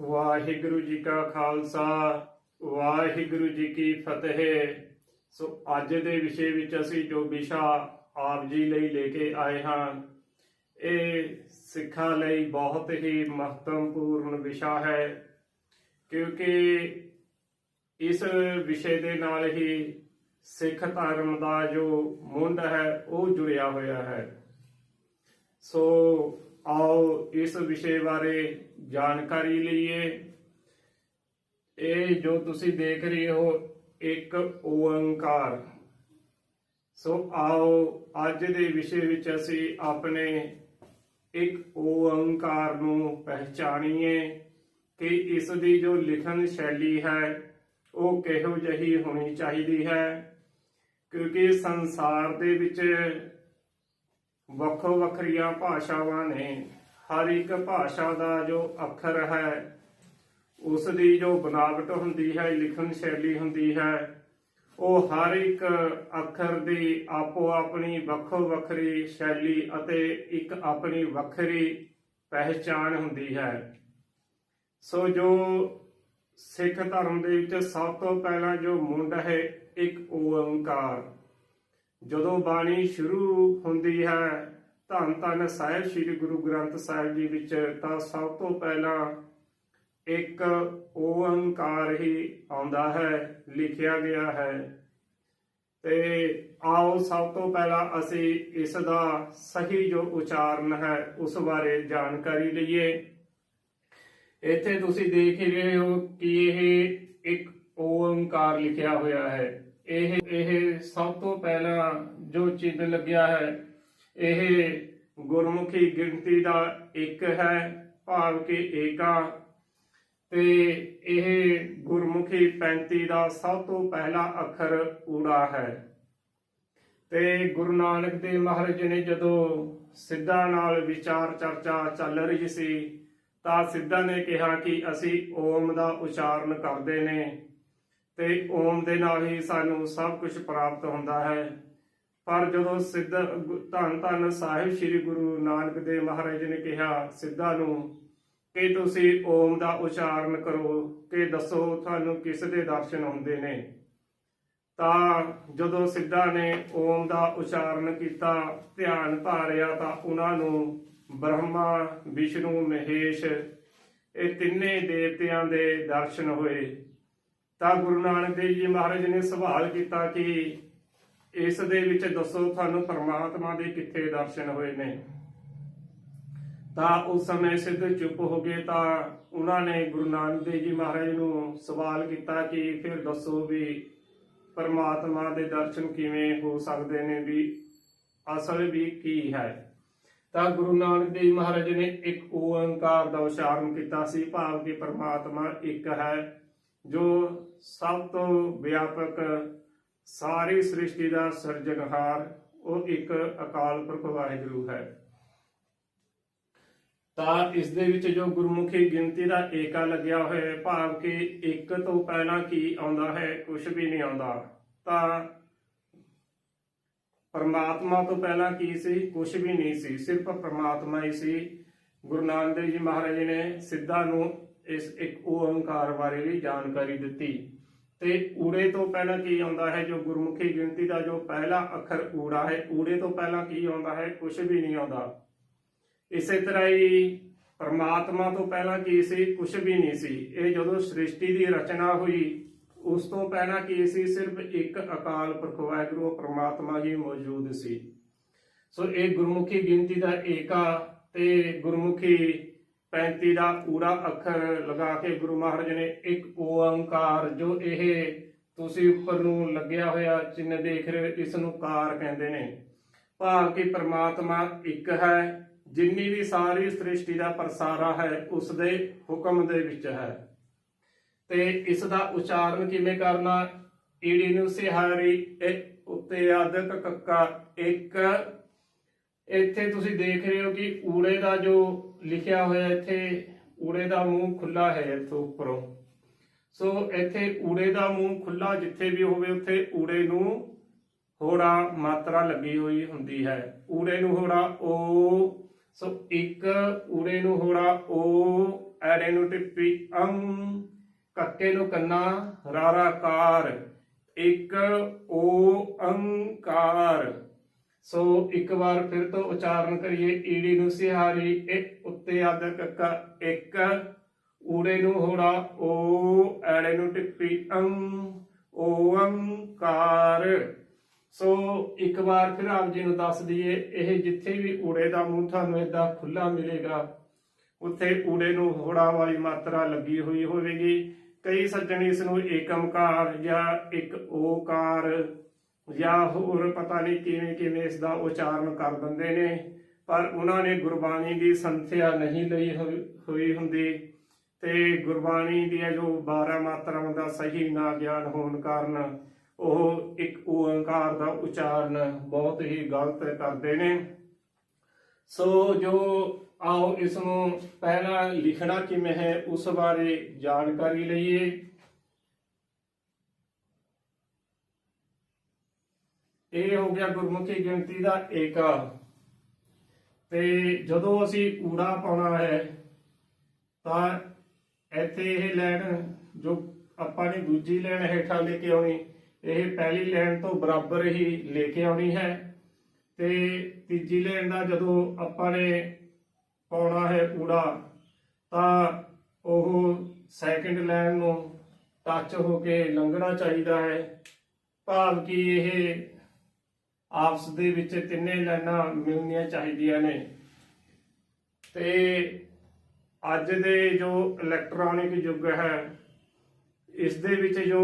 ਵਾਹਿਗੁਰੂ ਜੀ ਕਾ ਖਾਲਸਾ, ਵਾਹਿਗੁਰੂ ਜੀ ਕੀ ਫਤਿਹ। ਸੋ ਅੱਜ ਦੇ ਵਿਸ਼ੇ ਵਿੱਚ ਅਸੀਂ ਜੋ ਵਿਸ਼ਾ ਆਪ ਜੀ ਲਈ ਲੈ ਕੇ ਆਏ ਹਾਂ, ਇਹ ਸਿੱਖਾਂ ਲਈ ਬਹੁਤ ਹੀ ਮਹੱਤਵਪੂਰਨ ਵਿਸ਼ਾ ਹੈ, ਕਿਉਂਕਿ ਇਸ ਵਿਸ਼ੇ ਦੇ ਨਾਲ ਹੀ ਸਿੱਖ ਧਰਮ ਦਾ ਜੋ ਮੁੰਡ ਹੈ, ਉਹ ਜੁੜਿਆ ਹੋਇਆ ਹੈ। ਸੋ ਆਓ ਇਸ ਵਿਸ਼ੇ ਬਾਰੇ ਜਾਣਕਾਰੀ ਲਈਏ। ਇਹ ਜੋ ਤੁਸੀਂ ਦੇਖ ਰਹੇ ਹੋ, ਇੱਕ ਓੰਕਾਰ ਸੋ ਆਓ, ਅੱਜ ਦੇ ਵਿਸ਼ੇ ਵਿੱਚ ਅਸੀਂ ਆਪਣੇ ਇੱਕ ਓੰਕਾਰ ਨੂੰ ਪਹਿਚਾਣੀਏ ਕਿ ਇਸ ਦੀ ਜੋ ਲਿਖਣ ਸ਼ੈਲੀ ਹੈ, ਉਹ ਕਿਹੋ ਜਿਹੀ ਹੋਣੀ ਚਾਹੀਦੀ ਹੈ? ਕਿਉਂਕਿ ਸੰਸਾਰ ਦੇ ਵਿੱਚ ਵੱਖੋ ਵੱਖਰੀਆਂ ਭਾਸ਼ਾਵਾਂ ਨੇ, ਹਰ ਇੱਕ ਭਾਸ਼ਾ ਦਾ ਜੋ ਅੱਖਰ ਹੈ ਉਸ ਦੀ ਜੋ ਬਨਾਵਟ ਹੁੰਦੀ ਹੈ, ਲਿਖਣ ਸ਼ੈਲੀ ਹੁੰਦੀ ਹੈ, ਉਹ ਹਰ ਇੱਕ ਅੱਖਰ ਦੀ ਆਪੋ ਆਪਣੀ ਵੱਖੋ ਵੱਖਰੀ ਸ਼ੈਲੀ ਅਤੇ ਇੱਕ ਆਪਣੀ ਵੱਖਰੀ ਪਹਿਚਾਣ ਹੁੰਦੀ ਹੈ। ਸੋ ਜੋ ਸਿੱਖ ਧਰਮ ਦੇ ਵਿੱਚ ਸਭ ਤੋਂ ਪਹਿਲਾਂ ਜੋ ਮੁੰਡ ਹੈ, ਇੱਕ ਓੰਕਾਰ। ਜਦੋਂ ਬਾਣੀ ਸ਼ੁਰੂ ਹੁੰਦੀ ਹੈ, ਧੰਨ ਧੰਨ ਸਾਹਿਬ ਸ੍ਰੀ ਗੁਰੂ ਗ੍ਰੰਥ ਸਾਹਿਬ ਜੀ ਵਿੱਚ, ਤਾਂ ਸਭ ਤੋਂ ਪਹਿਲਾਂ ਇੱਕ ਓੰਕਾਰ ਹੀ ਆਉਂਦਾ ਹੈ, ਲਿਖਿਆ ਗਿਆ ਹੈ। ਤੇ ਆਓ ਸਭ ਤੋਂ ਪਹਿਲਾਂ ਅਸੀਂ ਇਸ ਦਾ ਸਹੀ ਜੋ ਉਚਾਰਨ ਹੈ, ਉਸ ਬਾਰੇ ਜਾਣਕਾਰੀ ਲਈਏ। ਇੱਥੇ ਤੁਸੀਂ ਦੇਖ ਰਹੇ ਹੋ ਕਿ ਇਹ ਇੱਕ ਓੰਕਾਰ ਲਿਖਿਆ ਹੋਇਆ ਹੈ। ਇਹ ਇਹ ਸਭ ਤੋਂ ਪਹਿਲਾਂ ਜੋ ਚਿੰਨ ਲੱਗਿਆ ਹੈ, ਇਹ ਗੁਰਮੁਖੀ ਗਿਣਤੀ ਦਾ ਇੱਕ ਹੈ, ਭਾਵ ਕਿ ਏਕਾ। ਤੇ ਇਹ ਗੁਰਮੁਖੀ 35 ਦਾ ਸਭ ਤੋਂ ਪਹਿਲਾ ਅੱਖਰ ਊੜਾ ਹੈ। ਤੇ ਗੁਰੂ ਨਾਨਕ ਦੇਵ ਮਹਾਰਾਜ ਨੇ ਜਦੋਂ ਸਿੱਧਾ ਨਾਲ ਵਿਚਾਰ ਚਰਚਾ ਚੱਲ ਰਹੀ ਸੀ, ਤਾਂ ਸਿੱਧਾ ਨੇ ਕਿਹਾ ਕਿ ਅਸੀਂ ਓਮ ਦਾ ਉਚਾਰਨ ਕਰਦੇ ਨੇ। ਤੇ ਓਮ ਦੇ ਨਾਲ ਹੀ ਸਾਨੂੰ ਸਭ ਕੁਝ ਪ੍ਰਾਪਤ ਹੁੰਦਾ ਹੈ। ਪਰ ਜਦੋਂ ਸਿੱਧ ਧੰਨ ਧੰਨ ਸਾਹਿਬ ਸ੍ਰੀ ਗੁਰੂ ਨਾਨਕ ਦੇਵ ਮਹਾਰਾਜ ਨੇ ਕਿਹਾ, ਸਿੱਧਾ ਨੂੰ, ਕਿ ਤੁਸੀਂ ਓਮ ਦਾ ਉਚਾਰਨ ਕਰੋ, ਕਿ ਦੱਸੋ ਤੁਹਾਨੂੰ ਕਿਸ ਦੇ ਦਰਸ਼ਨ ਹੁੰਦੇ ਨੇ। ਤਾਂ ਜਦੋਂ ਸਿੱਧਾ ਨੇ ਓਮ ਦਾ ਉਚਾਰਨ ਕੀਤਾ, ਧਿਆਨ ਧਾਰਿਆ, ਤਾਂ ਉਹਨਾਂ ਨੂੰ ਬ੍ਰਹਮਾ, ਵਿਸ਼ਨੂੰ, ਮਹੇਸ਼, ਇਹ ਤਿੰਨੇ ਦੇਵਤਿਆਂ ਦੇ ਦਰਸ਼ਨ ਹੋਏ। ਤਾਂ ਗੁਰੂ ਨਾਨਕ ਦੇਵ ਜੀ ਮਹਾਰਾਜ ਨੇ ਸਵਾਲ ਕੀਤਾ ਕਿ ਇਸ ਦੇ ਵਿੱਚ ਦੱਸੋ ਤੁਹਾਨੂੰ ਪਰਮਾਤਮਾ ਦੇ ਕਿੱਥੇ ਦਰਸ਼ਨ ਹੋਏ ਨੇ? ਤਾਂ ਉਸ ਸਮੇਂ ਸਿੱਧ ਚੁੱਪ ਹੋ ਗਏ ਤਾਂ ਉਹਨਾਂ ਨੇ ਗੁਰੂ ਨਾਨਕ ਦੇਵ ਜੀ ਮਹਾਰਾਜ ਨੂੰ ਸਵਾਲ ਕੀਤਾ ਕਿ ਫਿਰ ਦੱਸੋ ਵੀ ਪਰਮਾਤਮਾ ਦੇ ਦਰਸ਼ਨ ਕਿਵੇਂ ਹੋ ਸਕਦੇ ਨੇ ਵੀ ਅਸਲ ਵੀ ਕੀ ਹੈ? ਤਾਂ ਗੁਰੂ ਨਾਨਕ ਦੇਵ ਮਹਾਰਾਜ ਨੇ ਇੱਕ ਓੰਕਾਰ ਦਾ ਉਚਾਰਨ ਕੀਤਾ ਸੀ, ਭਾਵ ਕਿ ਪਰਮਾਤਮਾ ਇੱਕ ਹੈ। ਜੋ ਸਭ ਤੋਂ ਵਿਆਪਕ ਸਾਰੀ ਸ੍ਰਿਸ਼ਟੀ ਦਾ ਸਿਰਜਣਹਾਰ, ਉਹ ਇੱਕ ਅਕਾਲ ਪੁਰਖ ਵਾਹਿਗੁਰੂ ਹੈ। ਤਾਂ ਇਸ ਦੇ ਵਿੱਚ ਜੋ ਗੁਰਮੁਖੀ ਗਿਣਤੀ ਦਾ ਏਕਾ ਲੱਗਿਆ ਹੋਇਆ ਹੈ, ਭਾਵ ਕਿ ਇੱਕ ਤੋਂ ਪਹਿਲਾਂ ਕੀ ਆਉਂਦਾ ਹੈ ਕੁਝ ਵੀ ਨਹੀਂ ਆਉਂਦਾ। ਤਾਂ ਪਰਮਾਤਮਾ ਤੋਂ ਪਹਿਲਾਂ ਕੀ ਸੀ ਕੁਝ ਵੀ ਨਹੀਂ ਸੀ, ਸਿਰਫ ਪਰਮਾਤਮਾ ਹੀ ਸੀ। ਗੁਰੂ ਨਾਨਕ ਦੇਵ ਜੀ ਮਹਾਰਾਜ ਨੇ ਸਿੱਧਾ ਨੂੰ ਇਸ ਇੱਕ ਓੰਕਾਰ ਬਾਰੇ ਵੀ ਜਾਣਕਾਰੀ ਦਿੱਤੀ। ਤੇ ਊੜੇ ਤੋਂ ਪਹਿਲਾਂ ਕੀ ਆਉਂਦਾ ਹੈ? ਜੋ ਗੁਰਮੁਖੀ ਗਿਣਤੀ ਦਾ ਜੋ ਪਹਿਲਾ ਅੱਖਰ ਊੜਾ ਹੈ, ਊੜੇ ਤੋਂ ਪਹਿਲਾਂ ਕੀ ਆਉਂਦਾ ਹੈ? ਕੁਝ ਵੀ ਨਹੀਂ ਆਉਂਦਾ। ਇਸੇ ਤਰ੍ਹਾਂ ਹੀ ਪਰਮਾਤਮਾ ਤੋਂ ਪਹਿਲਾਂ ਕੀ ਸੀ? ਕੁਝ ਵੀ ਨਹੀਂ ਸੀ। ਇਹ ਜਦੋਂ ਸ੍ਰਿਸ਼ਟੀ ਦੀ ਰਚਨਾ ਹੋਈ, ਉਸ ਤੋਂ ਪਹਿਲਾਂ ਕੀ ਸੀ? ਸਿਰਫ ਇੱਕ ਅਕਾਲ ਪੁਰਖ ਵਾਹਿਗੁਰੂ ਪਰਮਾਤਮਾ ਹੀ ਮੌਜੂਦ ਸੀ। ਸੋ ਇਹ ਗੁਰਮੁਖੀ ਗਿਣਤੀ ਦਾ ਏਕਾ ਤੇ ਗੁਰਮੁਖੀ 35 ਦਾ ਊੜਾ ਅੱਖਰ ਲਗਾ ਕੇ ਗੁਰੂ ਮਹਾਰਾਜ ਨੇ ਇੱਕ ਓੰਕਾਰ ਜੋ ਇਹ ਤੁਸੀਂ ਉੱਪਰ ਨੂੰ ਲੱਗਿਆ ਹੋਇਆ ਚਿੰਨ੍ਹ ਦੇਖ ਰਹੇ ਇਸ ਨੂੰ ਕਾਰ ਕਹਿੰਦੇ ਨੇ। ਭਾਵ ਕਿ ਪ੍ਰਮਾਤਮਾ ਇੱਕ ਹੈ, ਜਿੰਨੀ ਵੀ ਸਾਰੀ ਸ੍ਰਿਸ਼ਟੀ ਦਾ ਪ੍ਰਸਾਰਾ ਹੈ, ਉਸ ਦੇ ਹੁਕਮ ਦੇ ਵਿੱਚ ਹੈ। ਤੇ ਇਸ ਦਾ ਉਚਾਰਨ ਕਿਵੇਂ ਕਰਨਾ? ਈੜੀ ਨੂੰ ਸਿਹਾਰੀ ਉੱਤੇ ਆਦਿਕ ਕੱਕਾ, ਇੱਕ ਇੱਥੇ ਤੁਸੀਂ ਦੇਖ ਰਹੇ ਹੋ ਕਿ ਊੜੇ ਦਾ ਜੋ ਲਿਖਿਆ ਹੋਇਆ ਇੱਥੇ, ਊੜੇ ਦਾ ਮੂੰਹ ਖੁੱਲਾ ਹੈ ਇੱਥੋਂ ਉੱਪਰੋਂ। ਸੋ ਇੱਥੇ ਊੜੇ ਦਾ ਮੂੰਹ ਖੁੱਲਾ ਜਿੱਥੇ ਵੀ ਹੋਵੇ, ਉੱਥੇ ਊੜੇ ਨੂੰ ਹੋੜਾ ਮਾਤਰਾ ਲੱਗੀ ਹੋਈ ਹੁੰਦੀ ਹੈ। ਊੜੇ ਨੂੰ ਹੋੜਾ ਓ, ਸੋ ਇੱਕ ਊੜੇ ਨੂੰ ਹੋੜਾ ਓ, ਐੜੇ ਨੂੰ ਟਿੱਪੀ ਅੰਗ ਕੱਕੇ ਨੂੰ ਕੰਨਾ ਰਾਰਾ ਕਾਰ ਓ ਅੰਕਾਰ। ਸੋ ਇੱਕ ਵਾਰ ਫਿਰ ਤੋਂ ਉਚਾਰਨ ਕਰੀਏ, ਈੜੀ ਨੂੰ ਸਿਹਾਰੀ ਇੱਕ ਉੱਤੇ ਆਦ ਕੱਕਾ, ਇੱਕ। ਊੜੇ ਨੂੰ ਹੋੜਾ, ਓ। ਐੜੇ ਨੂੰ ਟਿੱਪੀ ਅੰਗ ਓੰਕਾਰ ਸੋ ਇੱਕ ਵਾਰ ਫਿਰ ਆਪ ਜੀ ਨੂੰ ਦੱਸ ਦਈਏ, ਇਹ ਜਿੱਥੇ ਵੀ ਊੜੇ ਦਾ ਮੂੰਹ ਤੁਹਾਨੂੰ ਏਦਾਂ ਖੁੱਲਾ ਮਿਲੇਗਾ, ਉੱਥੇ ਊੜੇ ਨੂੰ ਹੋੜਾ ਵਾਲੀ ਮਾਤਰਾ ਲੱਗੀ ਹੋਈ ਹੋਵੇਗੀ। ਕਈ ਸੱਜਣ ਇਸ ਨੂੰ ਏਕਮਕਾਰ ਜਾਂ ਇੱਕ ਓਕਾਰ ਜਾਂ ਹੋਰ ਪਤਾ ਨਹੀਂ ਕਿਵੇਂ ਕਿਵੇਂ ਇਸ ਦਾ ਉਚਾਰਨ ਕਰ ਦਿੰਦੇ ਨੇ, ਪਰ ਉਹਨਾਂ ਨੇ ਗੁਰਬਾਣੀ ਦੀ ਸੰਥਿਆ ਨਹੀਂ ਲਈ ਹੋਈ- ਹੁੰਦੀ। ਤੇ ਗੁਰਬਾਣੀ ਦੀਆਂ ਜੋ 12 ਮਾਤਰਾਵਾਂ ਦਾ ਸਹੀ ਨਾ ਗਿਆਨ ਹੋਣ ਕਾਰਨ ਉਹ ਇੱਕ ਓੰਕਾਰ ਦਾ ਉਚਾਰਨ ਬਹੁਤ ਹੀ ਗਲਤ ਕਰਦੇ ਨੇ। ਸੋ ਜੋ ਆਓ ਇਸ ਨੂੰ ਪਹਿਲਾਂ ਲਿਖਣਾ ਕਿਵੇਂ ਹੈ, ਉਸ ਬਾਰੇ ਜਾਣਕਾਰੀ ਲਈਏ। ਇਹ ਹੋ ਗਿਆ ਗੁਰਮੁਖੀ ਗਿਣਤੀ ਦਾ ਏਕਾ ਤੇ ਜਦੋਂ ਅਸੀਂ ਊੜਾ ਪਾਉਣਾ ਹੈ, ਤਾਂ ਇੱਥੇ ਇਹ ਲਾਈਨ ਜੋ ਆਪਾਂ ਨੇ ਦੂਜੀ ਲਾਈਨ ਹੇਠਾਂ ਲੈ ਕੇ ਆਉਣੀ, ਇਹ ਪਹਿਲੀ ਲੈਣ ਤੋਂ ਬਰਾਬਰ ਹੀ ਲੈ ਕੇ ਆਉਣੀ ਹੈ। ਤੇ ਤੀਜੀ ਲੈਣ ਦਾ ਜਦੋਂ ਆਪਾਂ ਨੇ ਪਾਉਣਾ ਹੈ ਊੜਾ, ਤਾਂ ਉਹ ਸੈਕੰਡ ਲੈਣ ਨੂੰ ਟੱਚ ਹੋ ਕੇ ਲੰਘਣਾ ਚਾਹੀਦਾ ਹੈ। ਭਾਵ ਕਿ ਇਹ ਆਪਸ ਦੇ ਵਿੱਚ ਤਿੰਨੇ ਲਾਈਨਾਂ ਮਿਲਣੀਆਂ ਚਾਹੀਦੀਆਂ ਨੇ। ਤੇ ਅੱਜ ਦੇ ਜੋ ਇਲੈਕਟ੍ਰੋਨਿਕ ਯੁੱਗ ਹੈ, ਇਸ ਦੇ ਵਿੱਚ ਜੋ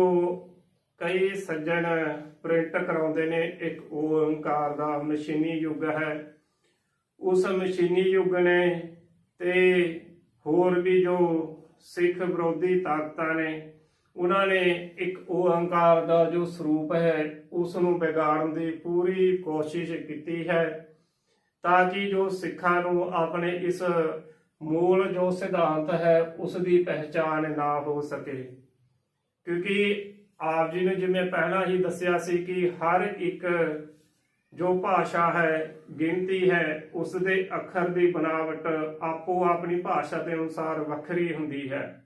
ਕਈ ਸੱਜਣ ਪ੍ਰਿੰਟ ਕਰਾਉਂਦੇ ਨੇ, ਇੱਕ ਓੰਕਾਰ ਦਾ ਮਸ਼ੀਨੀ ਯੁੱਗ ਹੈ। ਉਸ ਮਸ਼ੀਨੀ ਯੁੱਗ ਨੇ ਤੇ ਹੋਰ ਵੀ ਜੋ ਸਿੱਖ ਵਿਰੋਧੀ ਤਾਕਤਾਂ ਨੇ ਉਹਨਾਂ ਨੇ ਇੱਕ ਓਹੰਕਾਰ ਦਾ ਜੋ ਸਰੂਪ ਹੈ ਉਸ ਨੂੰ ਵਿਗਾੜਨ ਦੀ ਪੂਰੀ ਕੋਸ਼ਿਸ਼ ਕੀਤੀ ਹੈ ਤਾਂ ਕਿ ਜੋ ਸਿੱਖਾਂ ਨੂੰ ਆਪਣੇ ਇਸ ਮੂਲ ਜੋ ਸਿਧਾਂਤ ਹੈ ਉਸ ਦੀ ਪਹਿਚਾਣ ਨਾ ਹੋ ਸਕੇ। ਕਿਉਂਕਿ ਆਪ ਜੀ ਨੇ ਜਿਵੇਂ ਪਹਿਲਾਂ ਹੀ ਦੱਸਿਆ ਸੀ ਕਿ ਹਰ ਇੱਕ ਜੋ ਭਾਸ਼ਾ ਹੈ, ਗਿਣਤੀ ਹੈ ਉਸ ਦੇ ਅੱਖਰ ਦੀ ਬਣਾਵਟ ਆਪੋ ਆਪਣੀ ਭਾਸ਼ਾ ਦੇ ਅਨੁਸਾਰ ਵੱਖਰੀ ਹੁੰਦੀ ਹੈ।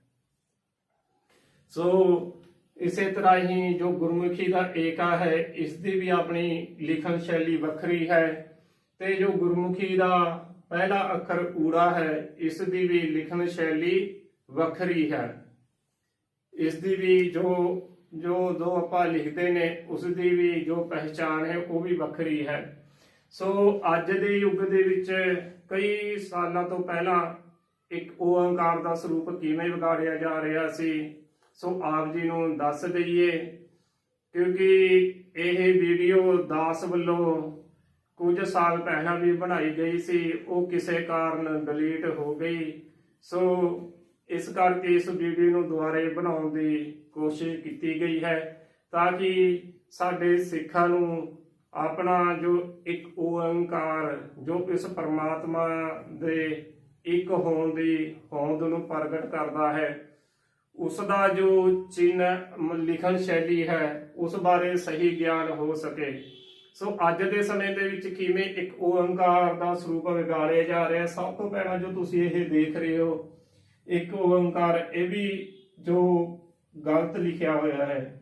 ਸੋ ਇਸੇ ਤਰ੍ਹਾਂ ਹੀ ਜੋ ਗੁਰਮੁਖੀ ਦਾ ਏਕਾ ਹੈ, ਇਸ ਦੀ ਵੀ ਆਪਣੀ ਲਿਖਣ ਸ਼ੈਲੀ ਵੱਖਰੀ ਹੈ ਤੇ ਜੋ ਗੁਰਮੁਖੀ ਦਾ ਪਹਿਲਾ ਅੱਖਰ ਊੜਾ ਹੈ, ਇਸ ਦੀ ਵੀ ਲਿਖਣ ਸ਼ੈਲੀ ਵੱਖਰੀ ਹੈ। ਇਸ ਦੀ ਵੀ ਜੋ ਜੋ ਦੋ ਆਪਾਂ ਲਿਖਦੇ ਨੇ, ਉਸ ਦੀ ਵੀ ਜੋ ਪਹਿਚਾਣ ਹੈ, ਉਹ ਵੀ ਵੱਖਰੀ ਹੈ। ਸੋ ਅੱਜ ਦੇ ਯੁੱਗ ਦੇ ਵਿੱਚ ਕਈ ਸਾਲਾਂ ਤੋਂ ਪਹਿਲਾਂ ਇੱਕ ਓੰਕਾਰ ਦਾ ਸਰੂਪ ਕਿਵੇਂ ਵਿਗਾੜਿਆ ਜਾ ਰਿਹਾ ਸੀ ਸੋ ਆਪ ਜੀ ਨੂੰ ਦੱਸ ਦਈਏ, ਕਿਉਂਕਿ ਇਹ ਵੀਡੀਓ ਦਾਸ ਵੱਲੋਂ ਕੁਝ ਸਾਲ ਪਹਿਲਾਂ ਵੀ ਬਣਾਈ ਗਈ ਸੀ, ਉਹ ਕਿਸੇ ਕਾਰਨ ਡਿਲੀਟ ਹੋ ਗਈ। ਸੋ ਇਸ ਕਰਕੇ ਇਸ ਵੀਡੀਓ ਨੂੰ ਦੁਬਾਰੇ ਬਣਾਉਣ ਦੀ ਕੋਸ਼ਿਸ਼ ਕੀਤੀ ਗਈ ਹੈ, ਤਾਂ ਕਿ ਸਾਡੇ ਸਿੱਖਾਂ ਨੂੰ ਆਪਣਾ ਜੋ ਇੱਕ ਓੰਕਾਰ ਜੋ ਇਸ ਪਰਮਾਤਮਾ ਦੇ ਇੱਕ ਹੋਣ ਦੀ ਹੋਂਦ ਨੂੰ ਪ੍ਰਗਟ ਕਰਦਾ ਹੈ। ਉਸ ਦਾ ਜੋ ਚਿੰਨ੍ਹ ਲਿਖਣ ਸ਼ੈਲੀ ਹੈ, ਉਸ ਬਾਰੇ ਸਹੀ ਗਿਆਨ ਹੋ ਸਕੇ। ਸੋ ਅੱਜ ਦੇ ਸਮੇਂ ਦੇ ਵਿੱਚ ਕਿਵੇਂ ਇੱਕ ਓੰਕਾਰ ਦਾ ਸਰੂਪ ਵਿਗਾੜਿਆ ਜਾ ਰਿਹਾ, ਸਭ ਤੋਂ ਪਹਿਲਾਂ ਜੋ ਤੁਸੀਂ ਇਹ ਦੇਖ ਰਹੇ ਹੋ, ਇੱਕ ਓੰਕਾਰ ਇਹ ਵੀ ਜੋ ਗਲਤ ਲਿਖਿਆ ਹੋਇਆ ਹੈ।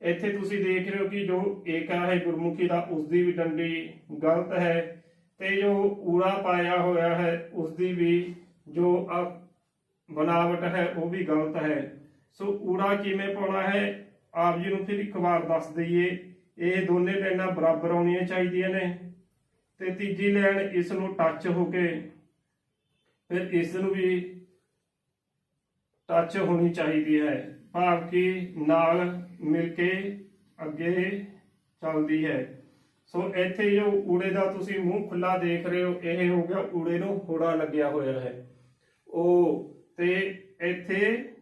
ਇੱਥੇ ਤੁਸੀਂ ਦੇਖ ਰਹੇ ਹੋ ਕਿ ਜੋ ਏਕਾ ਹੈ ਗੁਰਮੁਖੀ ਦਾ ਉਸ ਦੀ ਵੀ ਡੰਡੀ ਗਲਤ ਹੈ ਤੇ ਜੋ ਊੜਾ ਪਾਇਆ ਹੋਇਆ ਹੈ ਉਸ ਦੀ ਵੀ ਜੋ ਅ- ਬਣਾਵਟ ਹੈ, ਉਹ ਵੀ ਗਲਤ ਹੈ। ਸੋ ਊੜਾ ਕਿਵੇਂ ਪਾਉਣਾ ਹੈ, ਆਪ ਜੀ ਨੂੰ ਫਿਰ ਇੱਕ ਵਾਰ ਦੱਸ ਦਈਏ। ਇਹ ਦੋਨੇ ਲਾਈਨਾਂ ਬਰਾਬਰ ਆਉਣੀਆਂ ਚਾਹੀਦੀਆਂ ਨੇ। ਤੇ ਤੀਜੀ ਲਾਈਨ ਇਸ ਨੂੰ ਟੱਚ ਹੋ ਕੇ, ਫਿਰ ਇਸ ਨੂੰ ਵੀ ਟੱਚ ਹੋਣੀ ਚਾਹੀਦੀ ਹੈ। ਭਾਵ ਕਿ ਨਾਲ ਮਿਲ ਕੇ ਅੱਗੇ ਚੱਲਦੀ ਹੈ। ਸੋ ਇੱਥੇ ਜੋ ਊੜੇ ਦਾ ਤੁਸੀਂ ਮੂੰਹ ਖੁੱਲਾ ਦੇਖ ਰਹੇ ਹੋ, ਇਹ ਹੋ ਗਿਆ ਊੜੇ ਨੂੰ ਹੋੜਾ ਲੱਗਿਆ ਹੋਇਆ ਹੈ। ਉਹ ਤੇ ਇੱਥੇ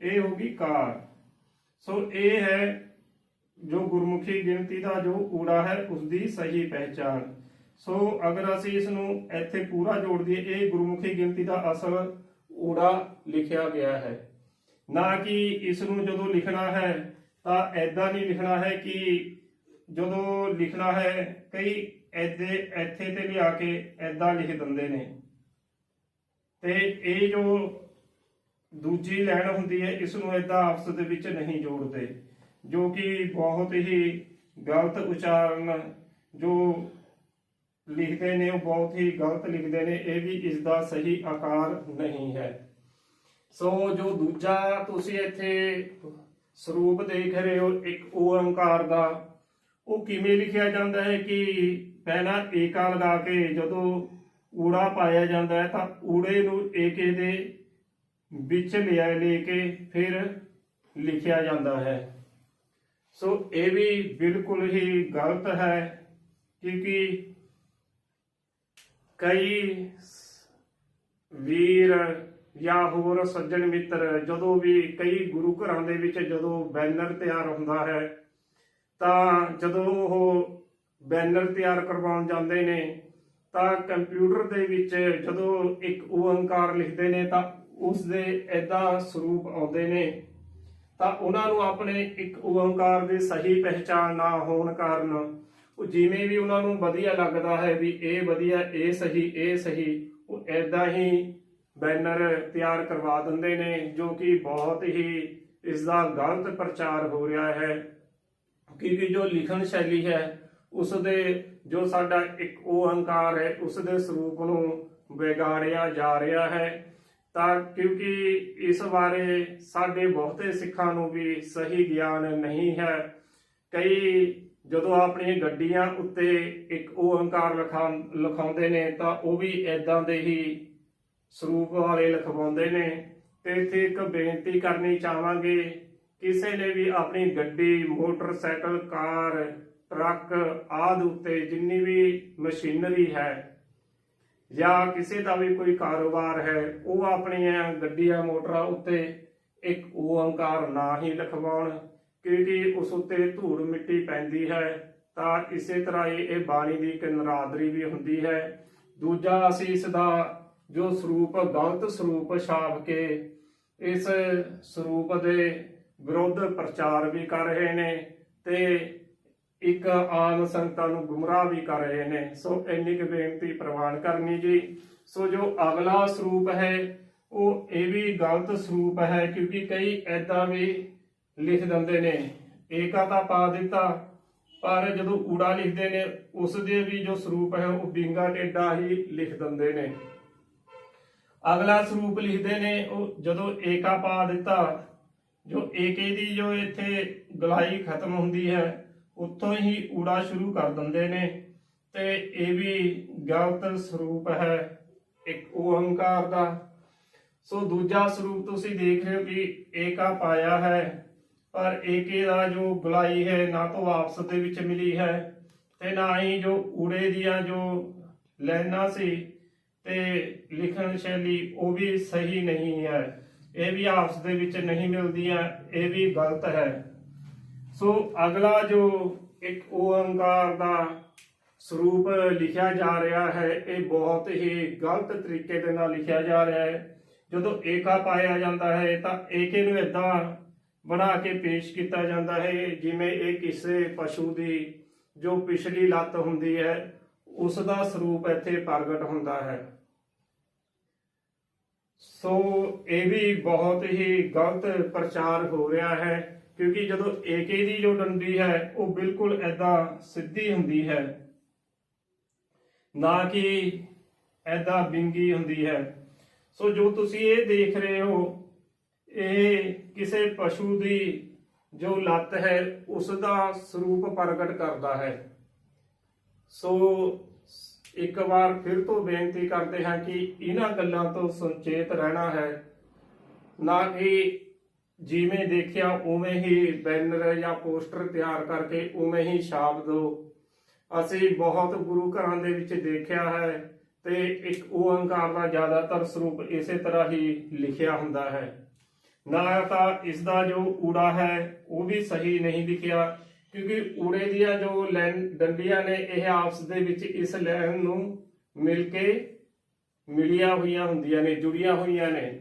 ਇਹ ਹੋ ਗਈ ਕਾਰ। ਸੋ ਇਹ ਹੈ ਜੋ ਗੁਰਮੁਖੀ ਗਿਣਤੀ ਦਾ ਜੋ ਊੜਾ ਹੈ ਉਸ ਦੀ ਸਹੀ ਪਹਿਚਾਣ। ਸੋ ਅਗਰ ਅਸੀਂ ਇਸ ਨੂੰ ਇੱਥੇ ਪੂਰਾ ਜੋੜ ਦਈਏ, ਇਹ ਗੁਰਮੁਖੀ ਗਿਣਤੀ ਦਾ ਅਸਲ ਊੜਾ ਲਿਖਿਆ ਗਿਆ ਹੈ। ਨਾ ਕਿ ਇਸ ਨੂੰ ਜਦੋਂ ਲਿਖਣਾ ਹੈ, ਤਾਂ ਐਦਾਂ ਨਹੀਂ ਲਿਖਣਾ ਹੈ ਕਿ ਜਦੋਂ ਲਿਖਣਾ ਹੈ, ਕਈ ਐਦੇ ਇੱਥੇ ਤੇ ਲਿਆ ਕੇ ਐਦਾਂ ਲਿਖ ਦਿੰਦੇ ਨੇ। ਤੇ ਇਹ ਜੋ ਦੂਜੀ ਲਾਈਨ ਹੁੰਦੀ ਹੈ ਇਸ ਨੂੰ ਏਦਾਂ ਆਪਸ ਦੇ ਵਿੱਚ ਨਹੀਂ ਜੋੜਦੇ, ਜੋ ਕਿ ਬਹੁਤ ਹੀ ਗਲਤ ਉਚਾਰਨ ਜੋ ਲਿਖਦੇ ਨੇ, ਉਹ ਬਹੁਤ ਹੀ ਗਲਤ ਲਿਖਦੇ ਨੇ, ਇਹ ਵੀ ਇਸ ਦਾ ਸਹੀ ਆਕਾਰ ਨਹੀਂ ਹੈ। ਸੋ ਜੋ ਦੂਜਾ ਤੁਸੀਂ ਇੱਥੇ ਸਰੂਪ ਦੇਖ ਰਹੇ ਹੋ, ਇੱਕ ਓੰਕਾਰ ਦਾ, ਉਹ ਕਿਵੇਂ ਲਿਖਿਆ ਜਾਂਦਾ ਹੈ ਕਿ ਪਹਿਲਾਂ ਏਕਾ ਲਗਾ ਕੇ ਜਦੋਂ ਊੜਾ ਪਾਇਆ ਜਾਂਦਾ ਹੈ, ਤਾਂ ਊੜੇ ਨੂੰ ਏਕੇ ਦੇ ਵਿੱਚ ਲਿਆ, ਲੈ ਕੇ ਫਿਰ ਲਿਖਿਆ ਜਾਂਦਾ ਹੈ। ਸੋ ਇਹ ਵੀ ਬਿਲਕੁਲ ਹੀ ਗਲਤ ਹੈ, ਕਿਉਂਕਿ ਕਈ ਵੀਰ ਜਾਂ ਹੋਰ ਸੱਜਣ ਮਿੱਤਰ ਜਦੋਂ ਵੀ ਕਈ ਗੁਰੂ ਘਰਾਂ ਦੇ ਵਿੱਚ ਜਦੋਂ ਬੈਨਰ ਤਿਆਰ ਹੁੰਦਾ ਹੈ, ਤਾਂ ਜਦੋਂ ਉਹ ਬੈਨਰ ਤਿਆਰ ਕਰਵਾਉਣ ਜਾਂਦੇ ਨੇ ਤਾਂ ਕੰਪਿਊਟਰ ਦੇ ਵਿੱਚ ਜਦੋਂ ਇੱਕ ਓੰਕਾਰ ਲਿਖਦੇ ਨੇ ਤਾਂ ਉਸ ਦੇ ਐਦਾਂ ਸਰੂਪ ਆਉਂਦੇ ਨੇ। ਤਾਂ ਉਹਨਾਂ ਨੂੰ ਆਪਣੇ ਇੱਕ ਓੰਕਾਰ ਦੀ ਸਹੀ ਪਹਿਚਾਣ ਨਾ ਹੋਣ ਕਾਰਨ ਉਹ ਜਿਵੇਂ ਵੀ ਉਹਨਾਂ ਨੂੰ ਵਧੀਆ ਲੱਗਦਾ ਹੈ ਵੀ ਇਹ ਵਧੀਆ, ਇਹ ਸਹੀ ਇਹ ਸਹੀ, ਉਹ ਐਦਾਂ ਹੀ ਬੈਨਰ ਤਿਆਰ ਕਰਵਾ ਦਿੰਦੇ ਨੇ, ਜੋ ਕਿ ਬਹੁਤ ਹੀ ਇਸ ਦਾ ਗਲਤ ਪ੍ਰਚਾਰ ਹੋ ਰਿਹਾ ਹੈ। ਕਿਉਂਕਿ ਜੋ ਲਿਖਣ ਸ਼ੈਲੀ ਹੈ ਉਸ ਦੇ ਜੋ ਸਾਡਾ ਇੱਕ ਓੰਕਾਰ ਹੈ, ਉਸ ਦੇ ਸਰੂਪ ਨੂੰ ਵਿਗਾੜਿਆ ਜਾ ਰਿਹਾ ਹੈ। ਤਾਂ ਕਿਉਂਕਿ ਇਸ ਬਾਰੇ ਸਾਡੇ ਬਹੁਤੇ ਸਿੱਖਾਂ ਨੂੰ ਵੀ ਸਹੀ ਗਿਆਨ ਨਹੀਂ ਹੈ। ਕਈ ਜਦੋਂ ਆਪਣੀਆਂ ਗੱਡੀਆਂ ਉੱਤੇ ਇੱਕ ਓੰਕਾਰ ਲਿਖਾ, ਲਿਖਾਉਂਦੇ ਨੇ, ਤਾਂ ਉਹ ਵੀ ਐਦਾਂ ਦੇ ਹੀ ਸਰੂਪ ਵਾਲੇ ਲਿਖਵਾਉਂਦੇ ਨੇ। ਤੇ ਇੱਥੇ ਇੱਕ ਬੇਨਤੀ ਕਰਨੀ ਚਾਹਾਂਗੇ, ਕਿਸੇ ਨੇ ਵੀ ਆਪਣੀ ਗੱਡੀ, ਮੋਟਰਸਾਈਕਲ, ਕਾਰ ਟਰੱਕ ਆਦਿ ਉੱਤੇ ਜਿੰਨੀ ਵੀ ਮਸ਼ੀਨਰੀ ਹੈ ਜਾਂ ਕਿਸੇ ਦਾ ਵੀ ਕੋਈ ਕਾਰੋਬਾਰ ਹੈ, ਉਹ ਆਪਣੀਆਂ ਗੱਡੀਆਂ, ਮੋਟਰਾਂ ਉੱਤੇ ਇੱਕ ਓੰਕਾਰ ਨਾ ਹੀ ਲਿਖਵਾਉਣ, ਕਿਉਂਕਿ ਉਸ ਉੱਤੇ ਧੂੜ ਮਿੱਟੀ ਪੈਂਦੀ ਹੈ, ਤਾਂ ਇਸੇ ਤਰ੍ਹਾਂ ਹੀ ਇਹ ਬਾਣੀ ਦੀ ਇੱਕ ਨਰਾਦਰੀ ਵੀ ਹੁੰਦੀ ਹੈ। ਦੂਜਾ ਅਸੀਂ ਇਸ ਦਾ ਜੋ ਸਰੂਪ, ਗਲਤ ਸਰੂਪ ਛਾਪ ਕੇ ਇਸ ਸਰੂਪ ਦੇ ਵਿਰੁੱਧ ਪ੍ਰਚਾਰ ਵੀ ਕਰ ਰਹੇ ਨੇ ਤੇ ਇੱਕ ਆਮ ਸੰਗਤਾਂ ਨੂੰ ਗੁੰਮਰਾਹ ਵੀ ਕਰ ਰਹੇ ਨੇ। ਸੋ ਇੰਨੀ ਕੁ ਬੇਨਤੀ ਪ੍ਰਵਾਨ ਕਰਨੀ ਜੀ। ਸੋ ਜੋ ਅਗਲਾ ਸਰੂਪ ਹੈ, ਉਹ ਇਹ ਵੀ ਗਲਤ ਸਰੂਪ ਹੈ, ਕਿਉਂਕਿ ਕਈ ਐਦਾਂ ਵੀ ਲਿਖ ਦਿੰਦੇ ਨੇ, ਏਕਾ ਤਾਂ ਪਾ ਦਿੱਤਾ, ਪਰ ਜਦੋਂ ਊੜਾ ਲਿਖਦੇ ਨੇ, ਉਸ ਦੇ ਵੀ ਜੋ ਸਰੂਪ ਹੈ, ਉਹ ਬਿੰਗਾ ਟੇਡਾ ਹੀ ਲਿਖ ਦਿੰਦੇ ਨੇ। ਅਗਲਾ ਸਰੂਪ ਲਿਖਦੇ ਨੇ, ਉਹ ਜਦੋਂ ਏਕਾ ਪਾ ਦਿੱਤਾ, ਜੋ ਏਕੇ ਦੀ ਜੋ ਇੱਥੇ ਗਲਾਈ ਖਤਮ ਹੁੰਦੀ ਹੈ ਉੱਥੋਂ ਹੀ ਊੜਾ ਸ਼ੁਰੂ ਕਰ ਦਿੰਦੇ ਨੇ ਤੇ ਇਹ ਵੀ ਗਲਤ ਸਰੂਪ ਹੈ ਇੱਕ ਉਹ ਓੰਕਾਰ ਦਾ। ਸੋ ਦੂਜਾ ਸਰੂਪ ਤੁਸੀਂ ਦੇਖ ਰਹੇ ਹੋ ਕਿ ਏਕਾ ਪਾਇਆ ਹੈ, ਪਰ ਏਕੇ ਦਾ ਜੋ ਗਲਾਈ ਹੈ, ਨਾ ਤਾਂ ਆਪਸ ਦੇ ਵਿੱਚ ਮਿਲੀ ਹੈ ਤੇ ਨਾ ਹੀ ਜੋ ਊੜੇ ਦੀਆਂ ਜੋ ਲੈਣਾ ਸੀ ਤੇ ਲਿਖਣ ਸ਼ੈਲੀ ਉਹ ਵੀ ਸਹੀ ਨਹੀਂ ਹੈ। ਇਹ ਵੀ ਆਪਸ ਦੇ ਵਿੱਚ ਨਹੀਂ ਮਿਲਦੀਆਂ, ਇਹ ਵੀ ਗਲਤ ਹੈ। ਸੋ ਅਗਲਾ ਜੋ ਇੱਕ ਓੰਕਾਰ ਦਾ ਸਰੂਪ ਲਿਖਿਆ ਜਾ ਰਿਹਾ ਹੈ, ਇਹ ਬਹੁਤ ਹੀ ਗਲਤ ਤਰੀਕੇ ਦੇ ਨਾਲ ਲਿਖਿਆ ਜਾ ਰਿਹਾ ਹੈ। ਜਦੋਂ ਏਕਾ ਪਾਇਆ ਜਾਂਦਾ ਹੈ, ਤਾਂ ਏਕੇ ਨੂੰ ਇਦਾਂ ਬਣਾ ਕੇ ਪੇਸ਼ ਕੀਤਾ ਜਾਂਦਾ ਹੈ, ਜਿਵੇਂ ਇਹ ਕਿਸੇ ਪਸ਼ੂ ਦੀ ਜੋ ਪਿਛਲੀ ਲੱਤ ਹੁੰਦੀ ਹੈ, ਉਸ ਦਾ ਸਰੂਪ ਇੱਥੇ ਪ੍ਰਗਟ ਹੁੰਦਾ ਹੈ। ਸੋ ਇਹ ਵੀ ਬਹੁਤ ਹੀ ਗਲਤ ਪ੍ਰਚਾਰ ਹੋ ਰਿਹਾ ਹੈ। ਕਿਉਂਕਿ ਜਦੋਂ ਏਕੇ ਦੀ ਜੋ ਡੰਡੀ ਹੈ, ਉਹ ਬਿਲਕੁਲ ਐਦਾਂ ਸਿੱਧੀ ਹੁੰਦੀ ਹੈ। ਨਾ ਕਿ ਐਦਾਂ ਵਿੰਗੀ ਹੁੰਦੀ ਹੈ। ਸੋ ਜੋ ਤੁਸੀਂ ਇਹ ਦੇਖ ਰਹੇ ਹੋ, ਇਹ ਕਿਸੇ ਪਸ਼ੂ ਦੀ ਜੋ ਲੱਤ ਹੈ, ਉਸ ਦਾ ਸਰੂਪ ਪ੍ਰਗਟ ਕਰਦਾ ਹੈ। ਸੋ ਇੱਕ ਵਾਰ ਫਿਰ ਤੋਂ ਬੇਨਤੀ ਕਰਦੇ ਹਾਂ ਕਿ ਇਹਨਾਂ ਗੱਲਾਂ ਤੋਂ ਸੁਚੇਤ ਰਹਿਣਾ ਹੈ। ਨਾ ਕਿ ਜਿਵੇਂ ਦੇਖਿਆ, ਉਵੇਂ ਹੀ ਬੈਨਰ ਜਾਂ ਪੋਸਟਰ ਤਿਆਰ ਕਰਕੇ ਉਵੇਂ ਹੀ ਛਾਪ ਦਿਓ ਅਸੀਂ ਬਹੁਤ ਗੁਰੂ ਘਰਾਂ ਦੇ ਵਿੱਚ ਦੇਖਿਆ ਹੈ ਤੇ ਇੱਕ ਓੰਕਾਰ ਦਾ ਜ਼ਿਆਦਾਤਰ ਸਰੂਪ ਇਸੇ ਤਰ੍ਹਾਂ ਹੀ ਲਿਖਿਆ ਹੁੰਦਾ ਹੈ। ਨਾ ਤਾਂ ਇਸ ਦਾ ਜੋ ਊੜਾ ਹੈ, ਉਹ ਵੀ ਸਹੀ ਨਹੀਂ ਲਿਖਿਆ ਕਿਉਂਕਿ ਊੜੇ ਦੀਆਂ ਜੋ ਲਾਈਨ ਡੰਡੀਆਂ ਨੇ, ਇਹ ਆਪਸ ਦੇ ਵਿੱਚ ਇਸ ਲਾਈਨ ਨੂੰ ਮਿਲ ਕੇ ਮਿਲੀਆਂ ਹੋਈਆਂ ਹੁੰਦੀਆਂ ਨੇ, ਜੁੜੀਆਂ ਹੋਈਆਂ ਨੇ।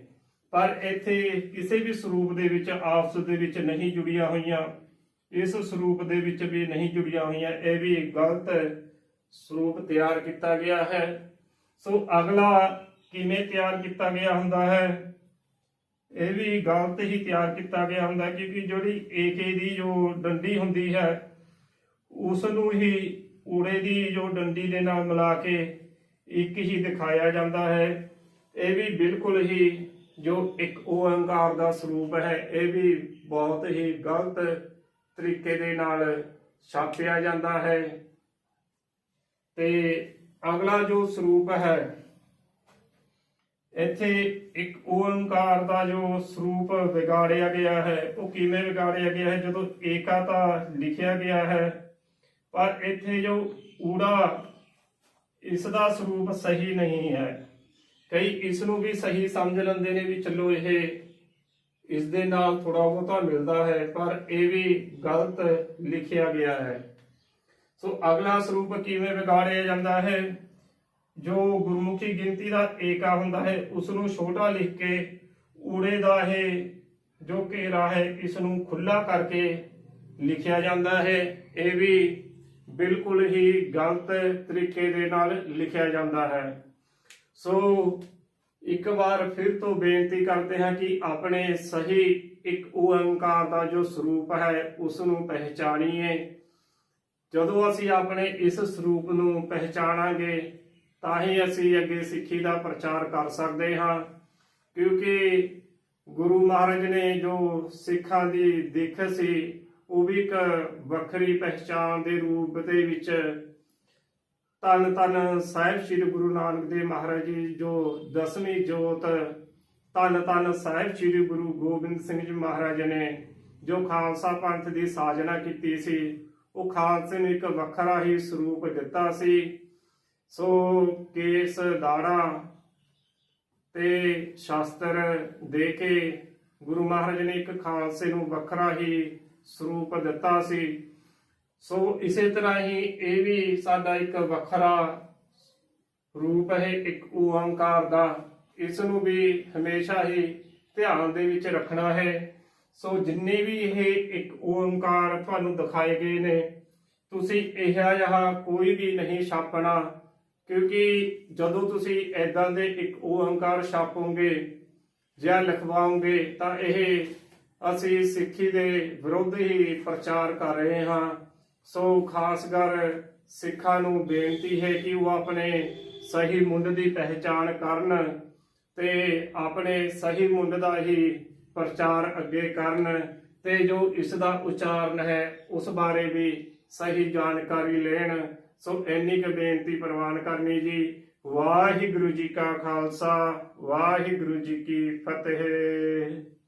ਪਰ ਇੱਥੇ ਕਿਸੇ ਵੀ ਸਰੂਪ ਦੇ ਵਿੱਚ ਆਪਸ ਦੇ ਵਿੱਚ ਨਹੀਂ ਜੁੜੀਆਂ ਹੋਈਆਂ, ਇਸ ਸਰੂਪ ਦੇ ਵਿੱਚ ਵੀ ਨਹੀਂ ਜੁੜੀਆਂ ਹੋਈਆਂ, ਇਹ ਵੀ ਗਲਤ ਸਰੂਪ ਤਿਆਰ ਕੀਤਾ ਗਿਆ ਹੈ। ਸੋ ਅਗਲਾ ਕਿਵੇਂ ਤਿਆਰ ਕੀਤਾ ਗਿਆ ਹੁੰਦਾ ਹੈ? ਇਹ ਵੀ ਗਲਤ ਹੀ ਤਿਆਰ ਕੀਤਾ ਗਿਆ ਹੁੰਦਾ ਹੈ, ਕਿਉਂਕਿ ਜਿਹੜੀ ਏਕੇ ਦੀ ਜੋ ਡੰਡੀ ਹੁੰਦੀ ਹੈ ਉਸ ਨੂੰ ਹੀ ਊੜੇ ਦੀ ਜੋ ਡੰਡੀ ਦੇ ਨਾਲ ਮਿਲਾ ਕੇ ਇੱਕ ਹੀ ਦਿਖਾਇਆ ਜਾਂਦਾ ਹੈ। ਇਹ ਵੀ ਬਿਲਕੁਲ ਹੀ ਜੋ ਇੱਕ ਓੰਕਾਰ ਦਾ ਸਰੂਪ ਹੈ, ਇਹ ਵੀ ਬਹੁਤ ਹੀ ਗਲਤ ਤਰੀਕੇ ਦੇ ਨਾਲ ਛਾਪਿਆ ਜਾਂਦਾ ਹੈ। ਤੇ ਅਗਲਾ ਜੋ ਸਰੂਪ ਹੈ, ਇੱਥੇ ਇੱਕ ਓੰਕਾਰ ਦਾ ਜੋ ਸਰੂਪ ਵਿਗਾੜਿਆ ਗਿਆ ਹੈ, ਉਹ ਕਿਵੇਂ ਵਿਗਾੜਿਆ ਗਿਆ ਹੈ? ਜਦੋਂ ਏਕਾ ਤਾਂ ਲਿਖਿਆ ਗਿਆ ਹੈ, ਪਰ ਇੱਥੇ ਜੋ ਊੜਾ, ਇਸ ਦਾ ਸਰੂਪ ਸਹੀ ਨਹੀਂ ਹੈ। ਕਈ ਇਸ ਨੂੰ ਵੀ ਸਹੀ ਸਮਝ ਲੈਂਦੇ ਨੇ ਵੀ ਚਲੋ ਇਹ, ਇਸ ਦੇ ਨਾਲ ਥੋੜਾ ਬਹੁਤਾ ਮਿਲਦਾ ਹੈ, ਪਰ ਇਹ ਵੀ ਗਲਤ ਲਿਖਿਆ ਗਿਆ ਹੈ। ਸੋ ਅਗਲਾ ਸਰੂਪ ਕਿਵੇਂ ਵਿਗਾੜਿਆ ਜਾਂਦਾ ਹੈ? ਜੋ ਗੁਰਮੁਖੀ ਗਿਣਤੀ ਦਾ ਏਕਾ ਹੁੰਦਾ ਹੈ ਉਸ ਨੂੰ ਛੋਟਾ ਲਿਖ ਕੇ ਊੜੇ ਦਾ ਇਹ ਜੋ ਘੇਰਾ ਹੈ ਇਸ ਨੂੰ ਖੁੱਲਾ ਕਰਕੇ ਲਿਖਿਆ ਜਾਂਦਾ ਹੈ। ਇਹ ਵੀ ਬਿਲਕੁਲ ਹੀ ਗਲਤ ਤਰੀਕੇ ਦੇ ਨਾਲ ਲਿਖਿਆ ਜਾਂਦਾ ਹੈ। ਸੋ ਇੱਕ ਵਾਰ ਫਿਰ ਤੋਂ ਬੇਨਤੀ ਕਰਦੇ ਹਾਂ ਕਿ ਆਪਣੇ ਸਹੀ ਇੱਕ ਓੰਕਾਰ ਦਾ ਜੋ ਸਰੂਪ ਹੈ ਉਸ ਨੂੰ ਪਹਿਚਾਣੀਏ। ਜਦੋਂ ਅਸੀਂ ਆਪਣੇ ਇਸ ਸਰੂਪ ਨੂੰ ਪਹਿਚਾਣਾਂਗੇ, ਤਾਂ ਹੀ ਅਸੀਂ ਅੱਗੇ ਸਿੱਖੀ ਦਾ ਪ੍ਰਚਾਰ ਕਰ ਸਕਦੇ ਹਾਂ। ਕਿਉਂਕਿ ਗੁਰੂ ਮਹਾਰਾਜ ਨੇ ਜੋ ਸਿੱਖਾਂ ਦੀ ਦਿੱਖ ਸੀ, ਉਹ ਵੀ ਇੱਕ ਵੱਖਰੀ ਪਹਿਚਾਣ ਦੇ ਰੂਪ ਦੇ ਵਿੱਚ ਤਨ ਤਨ ਸਾਹਿਬ ਸ੍ਰੀ ਗੁਰੂ ਨਾਨਕ ਦੇਵ ਮਹਾਰਾਜ ਜੀ, ਜੋ ਦਸਵੀਂ ਜੋਤ ਤਨ ਤਨ ਸਾਹਿਬ ਸ੍ਰੀ ਗੁਰੂ ਗੋਬਿੰਦ ਸਿੰਘ ਜੀ ਮਹਾਰਾਜ ਨੇ ਜੋ ਖਾਲਸਾ ਪੰਥ ਦੀ ਸਾਜਨਾ ਕੀਤੀ ਸੀ, ਉਹ ਖਾਲਸੇ ਨੂੰ ਇੱਕ ਵੱਖਰਾ ਹੀ ਸਰੂਪ ਦਿੱਤਾ ਸੀ। ਸੋ ਕੇਸ ਦਾੜਾ ਤੇ ਸ਼ਾਸਤਰ ਦੇ ਕੇ ਗੁਰੂ ਮਹਾਰਾਜ ਨੇ ਇੱਕ ਖਾਲਸੇ ਨੂੰ ਵੱਖਰਾ ਹੀ ਸਰੂਪ ਦਿੱਤਾ ਸੀ। ਸੋ ਇਸੇ ਤਰ੍ਹਾਂ ਹੀ ਇਹ ਵੀ ਸਾਡਾ ਇੱਕ ਵੱਖਰਾ ਰੂਪ ਹੈ, ਇੱਕ ਓੰਕਾਰ ਦਾ। ਇਸ ਨੂੰ ਵੀ ਹਮੇਸ਼ਾ ਹੀ ਧਿਆਨ ਦੇ ਵਿੱਚ ਰੱਖਣਾ ਹੈ। ਸੋ ਜਿੰਨੇ ਵੀ ਇਹ ਇੱਕ ਓੰਕਾਰ ਤੁਹਾਨੂੰ ਦਿਖਾਏ ਗਏ ਨੇ, ਤੁਸੀਂ ਇਹ ਜਿਹਾ ਕੋਈ ਵੀ ਨਹੀਂ ਛਾਪਣਾ, ਕਿਉਂਕਿ ਜਦੋਂ ਤੁਸੀਂ ਐਦਾਂ ਦੇ ਇੱਕ ਓੰਕਾਰ ਛਾਪੋਗੇ ਜਾਂ ਲਿਖਵਾਓਗੇ, ਤਾਂ ਇਹ ਅਸੀਂ ਸਿੱਖੀ ਦੇ ਵਿਰੁੱਧ ਹੀ ਪ੍ਰਚਾਰ ਕਰ ਰਹੇ ਹਾਂ। ਸੋ ਖਾਸ ਕਰ ਸਿੱਖਾਂ ਨੂੰ ਬੇਨਤੀ ਹੈ ਕਿ ਉਹ ਆਪਣੇ ਸਹੀ ਮੁੱਢ ਦੀ ਪਹਿਚਾਣ ਕਰਨ ਤੇ ਆਪਣੇ ਸਹੀ ਮੁੱਢ ਦਾ ਹੀ ਪ੍ਰਚਾਰ ਅੱਗੇ ਕਰਨ ਤੇ ਜੋ ਇਸ ਦਾ ਉਚਾਰਨ ਹੈ, ਉਸ ਬਾਰੇ ਵੀ ਸਹੀ ਜਾਣਕਾਰੀ ਲੈਣ। ਸੋ ਇੰਨੀ ਕੁ ਬੇਨਤੀ ਪ੍ਰਵਾਨ ਕਰਨੀ ਜੀ। ਵਾਹਿਗੁਰੂ ਜੀ ਕਾ ਖਾਲਸਾ, ਵਾਹਿਗੁਰੂ ਜੀ ਕੀ ਫਤਿਹ।